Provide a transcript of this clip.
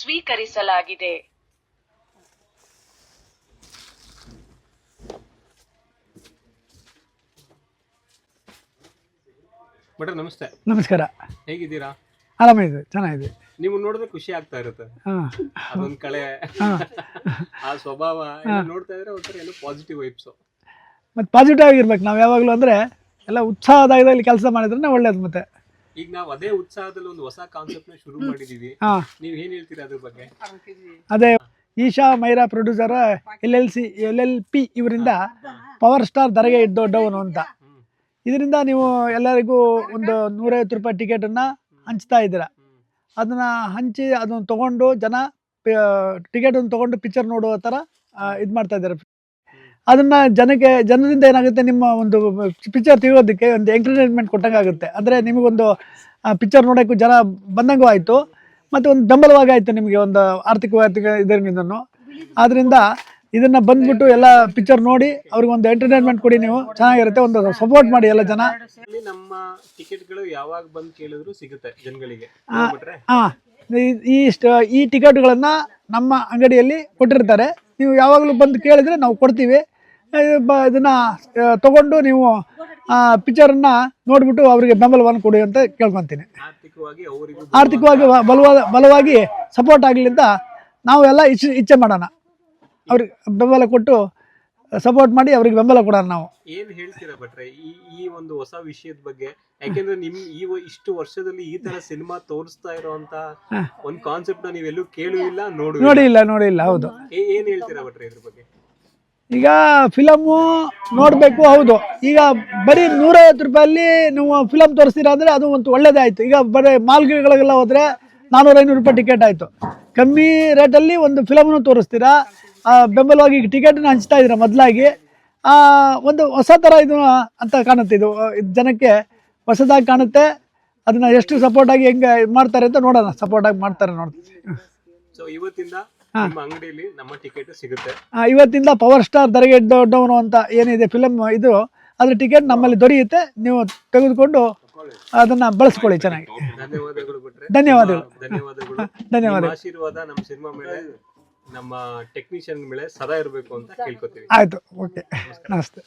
ಸ್ವೀಕರಿಸಲಾಗಿದೆ. ಮೇಡಮ್ ನಮಸ್ತೆ. ನಮಸ್ಕಾರ. ಹೇಗಿದ್ದೀರಾ? ಆರಾಮಿದೆ ಚೆನ್ನಾಗಿದೆ. ನೀವು ನೋಡಿದ್ರೆ ಖುಷಿ ಆಗ್ತಾ ಇರುತ್ತೆ. ಹಾಂ. ಅದೊಂದ್ ಕಳೆ. ಆ ಸ್ವಭಾವ ಎಲ್ಲ ನೋಡ್ತಾ ಇದ್ರೆ ಒಂಥರ ಏನೋ ಪಾಸಿಟಿವ್ ವೈಬ್ಸ್ ಮತ್ತೆ ಪಾಸಿಟಿವ್ ಆಗಿರ್ಬೇಕು. ನಾವು ಯಾವಾಗಲೂ ಅಂದ್ರೆ ಎಲ್ಲ ಉತ್ಸಾಹದಾಯದಲ್ಲಿ ಕೆಲಸ ಮಾಡಿದ್ರೆ ಒಳ್ಳೇದು ಮತ್ತೆ. ಈಗ ನಾವು ಅದೇ ಉತ್ಸಾಹದಲ್ಲಿ ಒಂದು ಹೊಸ ಕಾನ್ಸೆಪ್ಟ್ನ ಶುರು ಮಾಡಿದೀವಿ. ನೀವು ನೀವ್ ಏನ್ ಹೇಳ್ತೀರಾ ಅದ್ರ ಬಗ್ಗೆ? ಅದೇ Isha Myra producer L L C L L P ಇವರಿಂದ ಪವರ್ ಸ್ಟಾರ್ ದರಗೆ ಇದ್ದು ಡೌನು ಅಂತ. ಇದರಿಂದ ನೀವು ಎಲ್ಲರಿಗೂ ಒಂದು ನೂರೈವತ್ತು ರೂಪಾಯಿ ಟಿಕೆಟನ್ನು ಹಂಚ್ತಾ ಇದ್ದೀರಾ. ಅದನ್ನ ಅದನ್ನು ಹಂಚಿ ಅದನ್ನು ತೊಗೊಂಡು ಜನ ಟಿಕೆಟನ್ನು ತೊಗೊಂಡು ಪಿಕ್ಚರ್ ನೋಡುವ ಥರ ಇದು ಮಾಡ್ತಾ ಇದ್ದಾರೆ. ಅದನ್ನು ಜನಕ್ಕೆ ಜನರಿಂದ ಏನಾಗುತ್ತೆ ನಿಮ್ಮ ಒಂದು ಪಿಕ್ಚರ್ ತಿಳಿಯೋದಕ್ಕೆ ಒಂದು ಎಂಟರ್ಟೈನ್ಮೆಂಟ್ ಕೊಟ್ಟಂಗೆ ಆಗುತ್ತೆ ಅಂದರೆ ನಿಮಗೊಂದು ಪಿಕ್ಚರ್ ನೋಡೋಕ್ಕೂ ಜನ ಬಂದಂಗೂ ಆಯಿತು ಮತ್ತು ಒಂದು ಬೆಂಬಲವಾಗಿ ಆಯಿತು ನಿಮಗೆ ಒಂದು ಆರ್ಥಿಕ ಆರ್ಥಿಕ ಇದರಿಂದನು. ಆದ್ದರಿಂದ ಇದನ್ನು ಬಂದ್ಬಿಟ್ಟು ಎಲ್ಲ ಪಿಕ್ಚರ್ ನೋಡಿ ಅವ್ರಿಗೆ ಒಂದು ಎಂಟರ್ಟೈನ್ಮೆಂಟ್ ಕೊಡಿ ನೀವು. ಚೆನ್ನಾಗಿರುತ್ತೆ ಒಂದು ಸಪೋರ್ಟ್ ಮಾಡಿ ಎಲ್ಲ ಜನ. ನಮ್ಮ ಟಿಕೆಟ್ಗಳು ಯಾವಾಗ ಬಂದು ಕೇಳಿದ್ರು ಸಿಗುತ್ತೆ ಜನಗಳಿಗೆ. ಹಾಂ ಈ ಟಿಕೆಟ್ಗಳನ್ನ ಈ ಟಿಕೆಟ್ಗಳನ್ನು ನಮ್ಮ ಅಂಗಡಿಯಲ್ಲಿ ಕೊಟ್ಟಿರ್ತಾರೆ. ನೀವು ಯಾವಾಗಲೂ ಬಂದು ಕೇಳಿದ್ರೆ ನಾವು ಕೊಡ್ತೀವಿ. ಇದನ್ನ ತಗೊಂಡು ನೀವು ಪಿಕ್ಚರನ್ನು ನೋಡಿಬಿಟ್ಟು ಅವರಿಗೆ ಬೆಂಬಲವನ್ನು ಕೊಡಿ ಅಂತ ಕೇಳ್ಕೊತೀನಿ. ಆರ್ಥಿಕವಾಗಿ ಬಲವಾದ ಬಲವಾಗಿ ಸಪೋರ್ಟ್ ಆಗಲಿ ಅಂತ ನಾವೆಲ್ಲ ಇಚ್ಛೆ ಇಚ್ಛೆ ಮಾಡೋಣ. ಅವ್ರಿಗೆ ಬೆಂಬಲ ಕೊಟ್ಟು ಸಪೋರ್ಟ್ ಮಾಡಿ ಅವ್ರಿಗೆ ಬೆಂಬಲ ಕೊಡೋಣ ನಾವು. ಏನು ಹೇಳ್ತೀರಾ ಭಟ್ರೆ? ಈ ಈ ಒಂದು ಹೊಸ ವಿಷಯದ ಬಗ್ಗೆ ಯಾಕೆಂದ್ರೆ ನಿಮ್ ಈ ಇಷ್ಟು ವರ್ಷದಲ್ಲಿ ಈ ತರ ಸಿನಿಮಾ ತೋರಿಸ್ತಾ ಇರುವಂತ ಒಂದು ಕಾನ್ಸೆಪ್ಟ್ ನೀವೆಲ್ಲೂ ಕೇಳಿಲ್ಲ ನೋಡು ನೋಡಿ ಇಲ್ಲ ನೋಡಿಲ್ಲ ಹೌದು. ಏನ್ ಹೇಳ್ತೀರಾ ಭಟ್ರೆ ಇದ್ರ ಬಗ್ಗೆ? ಈಗ ಫಿಲಮ್ಮು ನೋಡಬೇಕು, ಹೌದು. ಈಗ ಬರೀ ನೂರೈವತ್ತು ರೂಪಾಯಲ್ಲಿ ನೀವು ಫಿಲಮ್ ತೋರಿಸ್ತೀರಾ ಅಂದರೆ ಅದು ಒಂದು ಒಳ್ಳೇದೇ ಆಯಿತು. ಈಗ ಬರೀ ಮಾಲ್ಗಳಿಗೆಲ್ಲ ಹೋದರೆ ನಾನ್ನೂರು ಐನೂರು ರೂಪಾಯಿ ಟಿಕೆಟ್ ಆಯಿತು. ಕಮ್ಮಿ ರೇಟಲ್ಲಿ ಒಂದು ಫಿಲಮ್ನು ತೋರಿಸ್ತೀರಾ? ಬೆಂಬಲವಾಗಿ ಈಗ ಟಿಕೆಟನ್ನು ಹಂಚ್ತಾ ಇದ್ದೀರಾ ಮೊದಲಾಗಿ? ಒಂದು ಹೊಸ ಥರ ಇದು ಅಂತ ಕಾಣುತ್ತೆ ಇದು. ಜನಕ್ಕೆ ಹೊಸದಾಗಿ ಕಾಣುತ್ತೆ. ಅದನ್ನು ಎಷ್ಟು ಸಪೋರ್ಟಾಗಿ ಹೆಂಗೆ ಮಾಡ್ತಾರೆ ಅಂತ ನೋಡೋಣ. ಸಪೋರ್ಟಾಗಿ ಮಾಡ್ತಾರೆ ನೋಡ್ತೀವಿ. ನಿಮ್ಮ ಅಂಗಡಿಯಲ್ಲಿ ನಮ್ಮ ಟಿಕೆಟ್ ಸಿಗುತ್ತೆ. ಇವತ್ತಿಂದ ಪವರ್ ಸ್ಟಾರ್ ದರಗೆ ದೊಡ್ಡವನು ಅಂತ ಏನಿದೆ ಫಿಲಮ್ ಇದು ಅದ್ರ ಟಿಕೆಟ್ ನಮ್ಮಲ್ಲಿ ದೊರೆಯುತ್ತೆ ನೀವು ತೆಗೆದುಕೊಂಡು ಅದನ್ನ ಬಳಸ್ಕೊಳ್ಳಿ ಚೆನ್ನಾಗಿ. ಧನ್ಯವಾದಗಳು ಧನ್ಯವಾದಗಳು. ಧನ್ಯವಾದಗಳು. ಆಶೀರ್ವಾದ ನಮ್ಮ ಸಿನಿಮಾ ಮೇಲೆ ನಮ್ಮ ಟೆಕ್ನಿಷಿಯನ್ ಮೇಲೆ ಸದಾ ಇರಬೇಕು ಅಂತ ಕೇಳ್ಕೊತೀವಿ. ಆಯ್ತು ಓಕೆ. ನಮಸ್ತೆ.